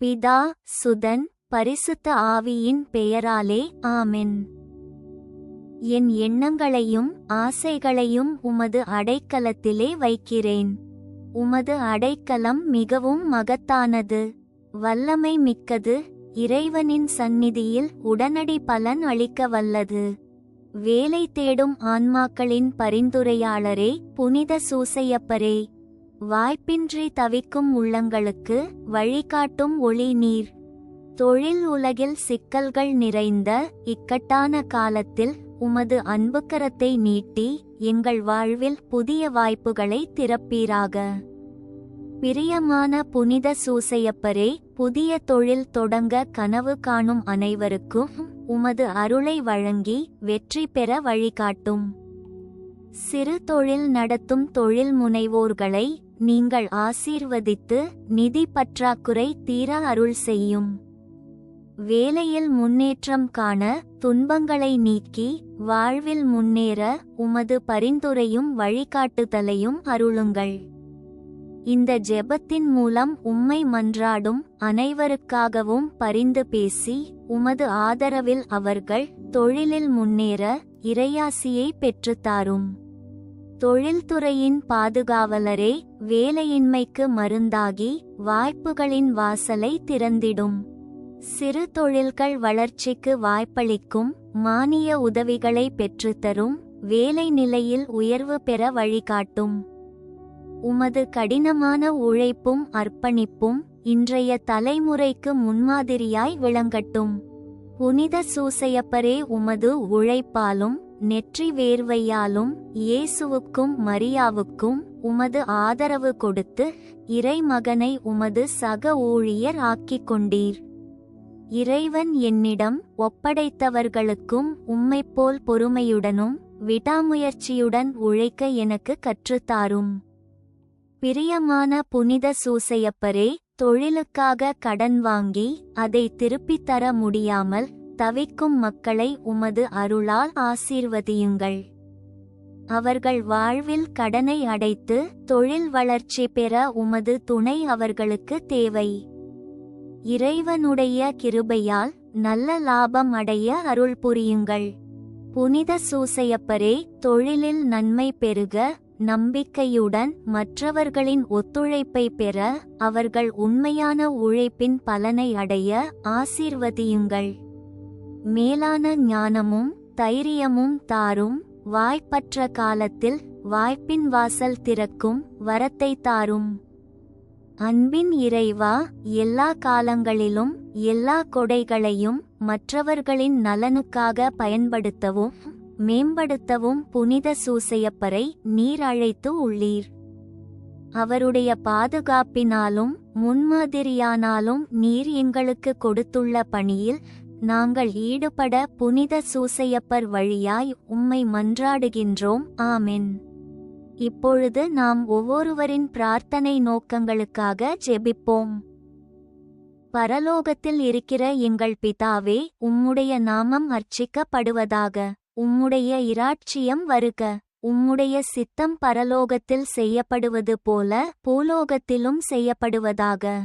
பிதா சுதன் பரிசுத்த ஆவியின் பெயராலே ஆமென். என் எண்ணங்களையும் ஆசைகளையும் உமது அடைக்கலத்திலே வைக்கிறேன். உமது அடைக்கலம் மிகவும் மகத்தானது. வல்லமை மிக்கது. இறைவனின் சந்நிதியில் உடனடி பலன் அளிக்க வல்லது. வேலை தேடும் ஆன்மாக்களின் பரிந்துரையாளரே புனித சூசையப்பரே. வாய்ப்பின்றி தவிக்கும் உள்ளங்களுக்கு வழிகாட்டும் ஒளி நீர். தொழில் உலகில் சிக்கல்கள் நிறைந்த இக்கட்டான காலத்தில் உமது அன்புக்கரத்தை நீட்டி எங்கள் வாழ்வில் புதிய வாய்ப்புகளை திறப்பீராக. பிரியமான புனித சூசையப்பரே புதிய தொழில் தொடங்க கனவு காணும் அனைவருக்கும் உமது அருளை வழங்கி வெற்றி பெற வழிகாட்டும். சிறு தொழில் நடத்தும் தொழில் முனைவோர்களை நீங்கள் ஆசீர்வதித்து நிதி பற்றாக்குறை தீர அருள் செய்யும். வேலையில் முன்னேற்றம் காண துன்பங்களை நீக்கி வாழ்வில் முன்னேற உமது பரிந்துரையும் வழிகாட்டுதலையும் அருளுங்கள். இந்த ஜெபத்தின் மூலம் உம்மை மன்றாடும் அனைவருக்காகவும் பரிந்து பேசி உமது ஆதரவில் அவர்கள் தொழிலில் முன்னேற இறையாசியை பெற்றுத்தாரும் தொழில்துறையின் பாதுகாவலரே வேலையின்மைக்கு மருந்தாகி வாய்ப்புகளின் வாசலை திறந்திடும். சிறு தொழில்கள் வளர்ச்சிக்கு வாய்ப்பளிக்கும் மானிய உதவிகளை பெற்றுத்தரும் வேலை நிலையில் உயர்வு பெற வழிகாட்டும். உமது கடினமான உழைப்பும் அர்ப்பணிப்பும் இன்றைய தலைமுறைக்கு முன்மாதிரியாய் விளங்கட்டும். புனித சூசையப்பரே உமது உழைப்பாலும் நெற்றி வேர்வையாலும் இயேசுவுக்கும் மரியாவுக்கும் உமது ஆதரவு கொடுத்து இறைமகனை உமது சக ஊழியர் ஆக்கிக் கொண்டீர். இறைவன் என்னிடம் ஒப்படைத்தவர்களுக்கும் உம்மைப்போல் பொறுமையுடனும் விடாமுயற்சியுடன் உழைக்க எனக்கு கற்றுத்தாரும். பிரியமான புனித சூசையப்பரே தொழிலுக்காக கடன் வாங்கி அதை திருப்பித் தர முடியாமல் தவிக்கும் மக்களை உமது அருளால் ஆசீர்வதியுங்கள். அவர்கள் வாழ்வில் கடனை அடைத்து தொழில் வளர்ச்சி பெற உமது துணை அவர்களுக்கு தேவை. இறைவனுடைய கிருபையால் நல்ல லாபம் அடைய அருள் புரியுங்கள். புனித சூசையப்பரே தொழிலில் நன்மை பெருக நம்பிக்கையுடன் மற்றவர்களின் ஒத்துழைப்பை பெற அவர்கள் உண்மையான உழைப்பின் பலனை அடைய ஆசீர்வதியுங்கள். மேலான ஞானமும் தைரியமும் தாரும் வாய்ப்பற்ற காலத்தில் வாய்ப்பின் வாசல் திறக்கும் வரத்தை தாரும். அன்பின் இறைவா எல்லா காலங்களிலும் எல்லா கொடைகளையும் மற்றவர்களின் நலனுக்காக பயன்படுத்தவும் மேம்படுத்தவும் புனித சூசையப்பரை நீர் அழைத்து உள்ளீர். அவருடைய பாதுகாப்பினாலும் முன்மாதிரியானாலும் நீர் எங்களுக்கு கொடுத்துள்ள பணியில் நாங்கள் ஈடுபட புனித சூசையப்பர் வழியாய் உம்மை மன்றாடுகின்றோம். ஆமென். இப்பொழுது நாம் ஒவ்வொருவரின் பிரார்த்தனை நோக்கங்களுக்காக ஜெபிப்போம். பரலோகத்தில் இருக்கிற எங்கள் பிதாவே உம்முடைய நாமம் அர்ச்சிக்கப்படுவதாக உம்முடைய இராட்சியம் வருக. உம்முடைய சித்தம் பரலோகத்தில் செய்யப்படுவது போல பூலோகத்திலும் செய்யப்படுவதாக.